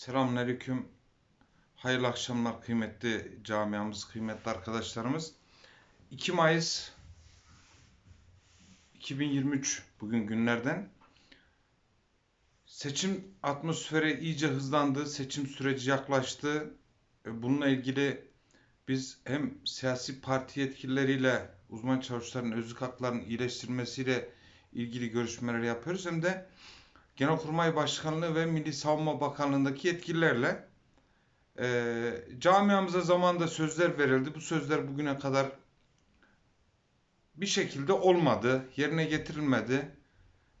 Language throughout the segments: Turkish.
Selamünaleyküm. Hayırlı akşamlar kıymetli camiamız, kıymetli arkadaşlarımız. 2 Mayıs 2023 bugün günlerden. Seçim atmosferi iyice hızlandı. Seçim süreci yaklaştı. E, Bununla ilgili biz hem siyasi parti yetkilileriyle uzman çavuşların özlük haklarının iyileştirilmesiyle ilgili görüşmeler yapıyoruz hem de Genelkurmay Başkanlığı ve Milli Savunma Bakanlığı'ndaki yetkililerle e, camiamıza zamanda sözler verildi. Bu sözler bugüne kadar bir şekilde olmadı, yerine getirilmedi.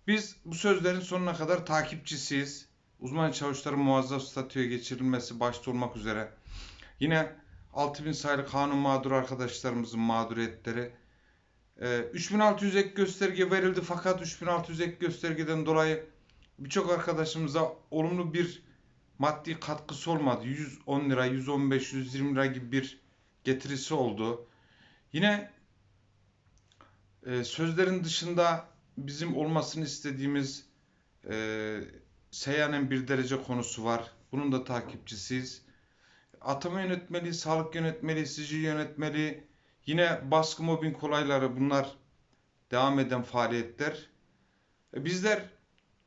Biz bu sözlerin sonuna kadar takipçisiyiz. Uzman çavuşların muazzaf statüye geçirilmesi başta olmak üzere. Yine 6000 sayılı kanun mağdur arkadaşlarımızın mağduriyetleri. E, 3600 ek gösterge verildi fakat 3600 ek göstergeden dolayı birçok arkadaşımıza olumlu bir maddi katkısı olmadı. 110 lira, 115, 120 lira gibi bir getirisi oldu. Yine e, sözlerin dışında bizim olmasını istediğimiz e, seyyanen bir derece konusu var. Bunun da takipçisiyiz. Atama yönetmeliği, sağlık yönetmeliği, sicil yönetmeliği, yine baskı mobbing olayları bunlar devam eden faaliyetler. E, bizler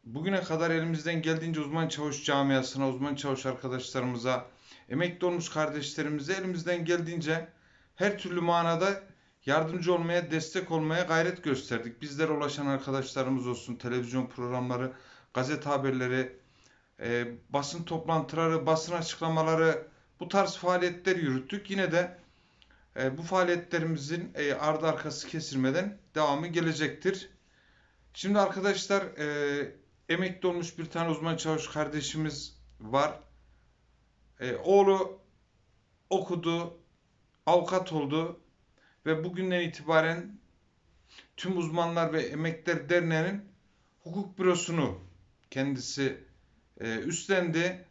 bugüne kadar elimizden geldiğince uzman çavuş camiasına, uzman çavuş arkadaşlarımıza, emekli olmuş kardeşlerimize elimizden geldiğince her türlü manada yardımcı olmaya, destek olmaya gayret gösterdik. Bizlere ulaşan arkadaşlarımız olsun, televizyon programları, gazete haberleri, e, basın toplantıları, basın açıklamaları bu tarz faaliyetler yürüttük. Yine de e, bu faaliyetlerimizin e, ardı arkası kesilmeden devamı gelecektir. Şimdi arkadaşlar e, emekli olmuş bir tane uzman çavuş kardeşimiz var. E, oğlu okudu, avukat oldu ve bugünden itibaren tüm uzmanlar ve emekliler derneğinin hukuk bürosunu kendisi e, üstlendi.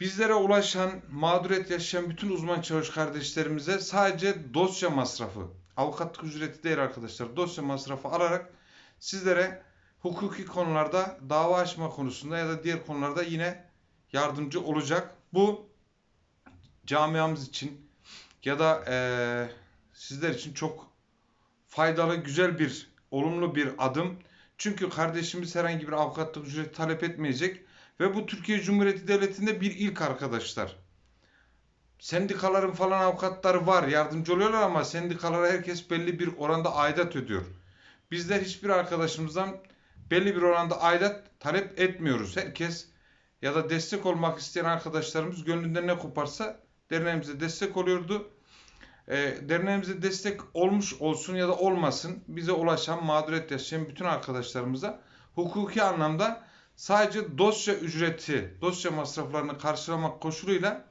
Bizlere ulaşan, mağduriyet yaşayan bütün uzman çavuş kardeşlerimize sadece dosya masrafı, avukatlık ücreti değil arkadaşlar, dosya masrafı alarak sizlere hukuki konularda dava açma konusunda ya da diğer konularda yine yardımcı olacak. Bu camiamız için ya da eee, sizler için çok faydalı, güzel bir, olumlu bir adım. Çünkü kardeşimiz herhangi bir avukatlık ücreti talep etmeyecek ve bu Türkiye Cumhuriyeti Devleti'nde bir ilk arkadaşlar. Sendikaların falan avukatları var, yardımcı oluyorlar ama sendikalara herkes belli bir oranda aidat ödüyor. Bizler hiçbir arkadaşımızdan belli bir oranda aidat talep etmiyoruz. Herkes ya da destek olmak isteyen arkadaşlarımız gönlünden ne koparsa derneğimize destek oluyordu. E, derneğimize destek olmuş olsun ya da olmasın bize ulaşan mağduriyet yaşayan bütün arkadaşlarımıza hukuki anlamda sadece dosya ücreti, dosya masraflarını karşılamak koşuluyla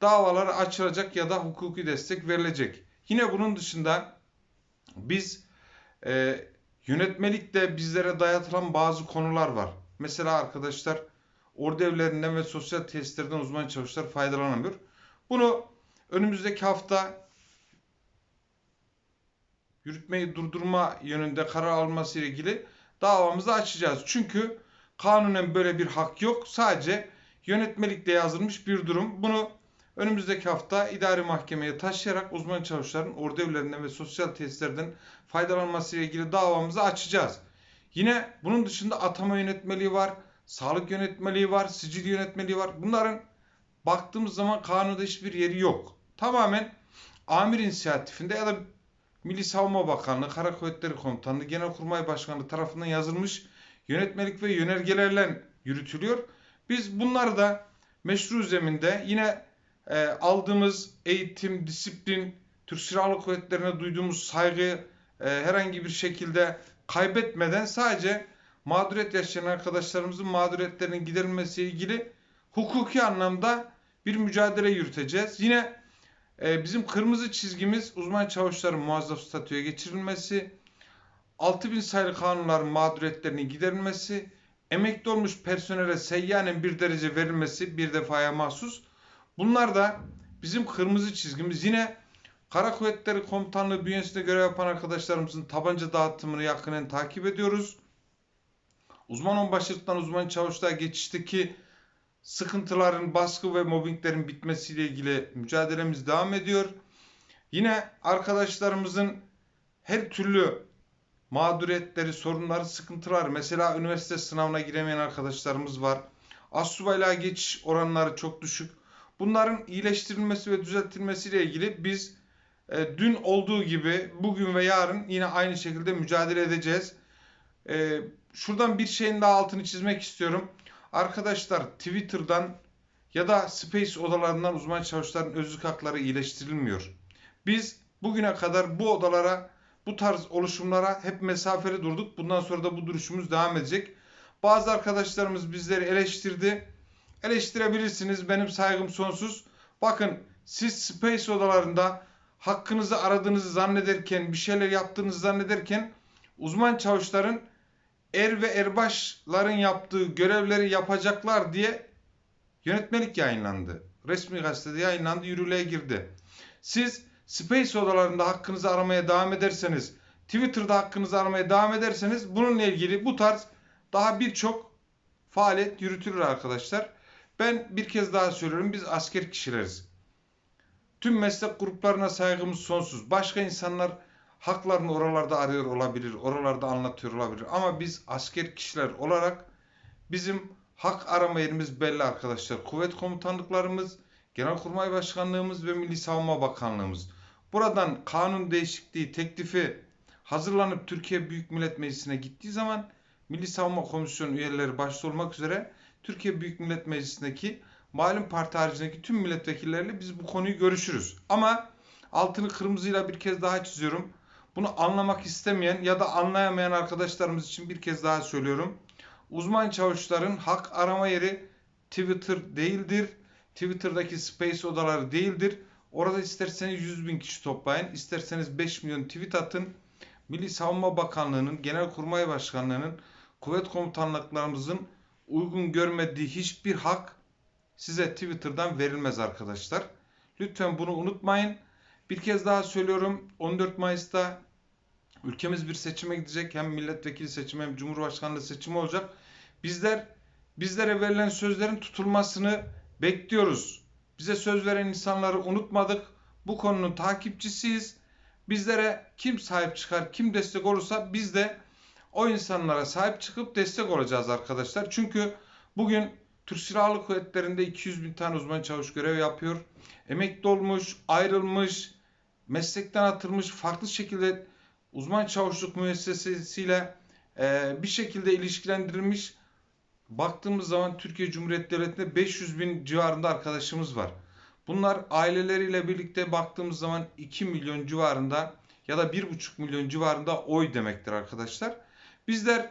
davaları açılacak ya da hukuki destek verilecek. Yine bunun dışında biz e, yönetmelikte bizlere dayatılan bazı konular var. Mesela arkadaşlar ordu evlerinden ve sosyal tesislerden uzman çavuşlar faydalanamıyor. Bunu önümüzdeki hafta yürütmeyi durdurma yönünde karar alması ile ilgili davamızı açacağız. Çünkü kanunen böyle bir hak yok. Sadece yönetmelikte yazılmış bir durum. Bunu önümüzdeki hafta idari mahkemeye taşıyarak uzman çavuşların ordu evlerinden ve sosyal tesislerden faydalanması ile ilgili davamızı açacağız. Yine bunun dışında atama yönetmeliği var, sağlık yönetmeliği var, sicil yönetmeliği var. Bunların baktığımız zaman kanunda hiçbir yeri yok. Tamamen amir inisiyatifinde ya da Milli Savunma Bakanlığı, Kara Kuvvetleri Komutanlığı, Genelkurmay Başkanlığı tarafından yazılmış yönetmelik ve yönergelerle yürütülüyor. Biz bunları da meşru zeminde yine e, aldığımız eğitim, disiplin, Türk Silahlı Kuvvetleri'ne duyduğumuz saygı e, herhangi bir şekilde kaybetmeden sadece mağduriyet yaşayan arkadaşlarımızın mağduriyetlerinin giderilmesiyle ilgili hukuki anlamda bir mücadele yürüteceğiz. Yine e, bizim kırmızı çizgimiz uzman çavuşların muazzaf statüye geçirilmesi, 6000 sayılı kanunların mağduriyetlerinin giderilmesi, emekli olmuş personele seyyanen bir derece verilmesi bir defaya mahsus. Bunlar da bizim kırmızı çizgimiz. Yine Kara Kuvvetleri Komutanlığı bünyesinde görev yapan arkadaşlarımızın tabanca dağıtımını yakinen takip ediyoruz. Uzman onbaşılıktan uzman çavuşluğa geçişteki sıkıntıların, baskı ve mobbinglerin bitmesiyle ilgili mücadelemiz devam ediyor. Yine arkadaşlarımızın her türlü mağduriyetleri, sorunları, sıkıntılar. Mesela üniversite sınavına giremeyen arkadaşlarımız var. Astsubaylığa geçiş oranları çok düşük. Bunların iyileştirilmesi ve düzeltilmesiyle ilgili biz e, dün olduğu gibi bugün ve yarın yine aynı şekilde mücadele edeceğiz. E, şuradan bir şeyin daha altını çizmek istiyorum. Arkadaşlar Twitter'dan ya da Space odalarından uzman çavuşların özlük hakları iyileştirilmiyor. Biz bugüne kadar bu odalara, bu tarz oluşumlara hep mesafeli durduk. Bundan sonra da bu duruşumuz devam edecek. Bazı arkadaşlarımız bizleri eleştirdi. Eleştirebilirsiniz. Benim saygım sonsuz. Bakın siz Space odalarında hakkınızı aradığınızı zannederken, bir şeyler yaptığınızı zannederken uzman çavuşların er ve erbaşların yaptığı görevleri yapacaklar diye yönetmelik yayınlandı. Resmi gazetede yayınlandı, yürürlüğe girdi. Siz Space odalarında hakkınızı aramaya devam ederseniz, Twitter'da hakkınızı aramaya devam ederseniz bununla ilgili bu tarz daha birçok faaliyet yürütülür arkadaşlar. Ben bir kez daha söylüyorum biz asker kişileriz. Tüm meslek gruplarına saygımız sonsuz. Başka insanlar haklarını oralarda arıyor olabilir, oralarda anlatıyor olabilir. Ama biz asker kişiler olarak bizim hak arama yerimiz belli arkadaşlar. Kuvvet komutanlıklarımız, Genelkurmay Başkanlığımız ve Milli Savunma Bakanlığımız. Buradan kanun değişikliği teklifi hazırlanıp Türkiye Büyük Millet Meclisi'ne gittiği zaman Milli Savunma Komisyonu üyeleri başta olmak üzere Türkiye Büyük Millet Meclisi'ndeki malum parti haricindeki tüm milletvekilleriyle biz bu konuyu görüşürüz. Ama altını kırmızıyla bir kez daha çiziyorum. Bunu anlamak istemeyen ya da anlayamayan arkadaşlarımız için bir kez daha söylüyorum. Uzman çavuşların hak arama yeri Twitter değildir. Twitter'daki space odaları değildir. Orada isterseniz 100 bin kişi toplayın, isterseniz 5 milyon tweet atın. Milli Savunma Bakanlığı'nın, Genelkurmay Başkanlığı'nın, kuvvet komutanlıklarımızın uygun görmediği hiçbir hak size Twitter'dan verilmez arkadaşlar. Lütfen bunu unutmayın. Bir kez daha söylüyorum 14 Mayıs'ta ülkemiz bir seçime gidecek. Hem milletvekili seçimi hem cumhurbaşkanlığı seçimi olacak. Bizler bizlere verilen sözlerin tutulmasını bekliyoruz. Bize söz veren insanları unutmadık. Bu konunun takipçisiyiz. Bizlere kim sahip çıkar, kim destek olursa biz de o insanlara sahip çıkıp destek olacağız arkadaşlar. Çünkü bugün Türk Silahlı Kuvvetleri'nde 200 bin tane uzman çavuş görev yapıyor. Emekli olmuş, ayrılmış, meslekten atılmış, farklı şekilde uzman çavuşluk müessesesiyle e, bir şekilde ilişkilendirilmiş. Baktığımız zaman Türkiye Cumhuriyeti Devleti'nde 500 bin civarında arkadaşımız var. Bunlar aileleriyle birlikte baktığımız zaman 2 milyon civarında ya da 1,5 milyon civarında oy demektir arkadaşlar. Bizler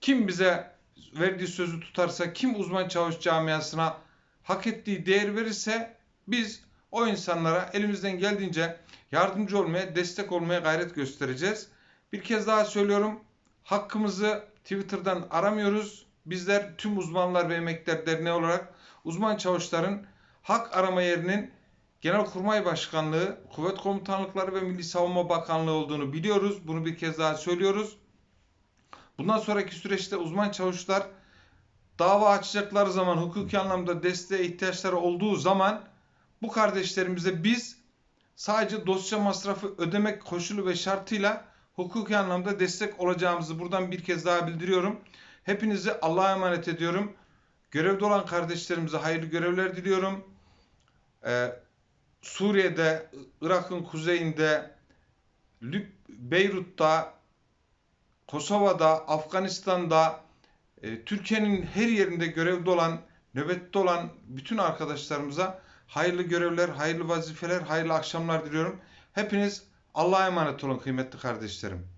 kim bize verdiği sözü tutarsa, kim uzman çavuş camiasına hak ettiği değer verirse biz o insanlara elimizden geldiğince yardımcı olmaya, destek olmaya gayret göstereceğiz. Bir kez daha söylüyorum. Hakkımızı Twitter'dan aramıyoruz. Bizler tüm uzmanlar ve emekliler derneği olarak uzman çavuşların hak arama yerinin Genelkurmay Başkanlığı, Kuvvet Komutanlıkları ve Milli Savunma Bakanlığı olduğunu biliyoruz. Bunu bir kez daha söylüyoruz. Bundan sonraki süreçte uzman çavuşlar dava açacakları zaman hukuki anlamda desteğe ihtiyaçları olduğu zaman bu kardeşlerimize biz sadece dosya masrafı ödemek koşulu ve şartıyla hukuki anlamda destek olacağımızı buradan bir kez daha bildiriyorum. Hepinizi Allah'a emanet ediyorum. Görevde olan kardeşlerimize hayırlı görevler diliyorum. Ee, Suriye'de, Irak'ın kuzeyinde, Beyrut'ta, Kosova'da, Afganistan'da, e, Türkiye'nin her yerinde görevde olan, nöbette olan bütün arkadaşlarımıza hayırlı görevler, hayırlı vazifeler, hayırlı akşamlar diliyorum. Hepiniz Allah'a emanet olun kıymetli kardeşlerim.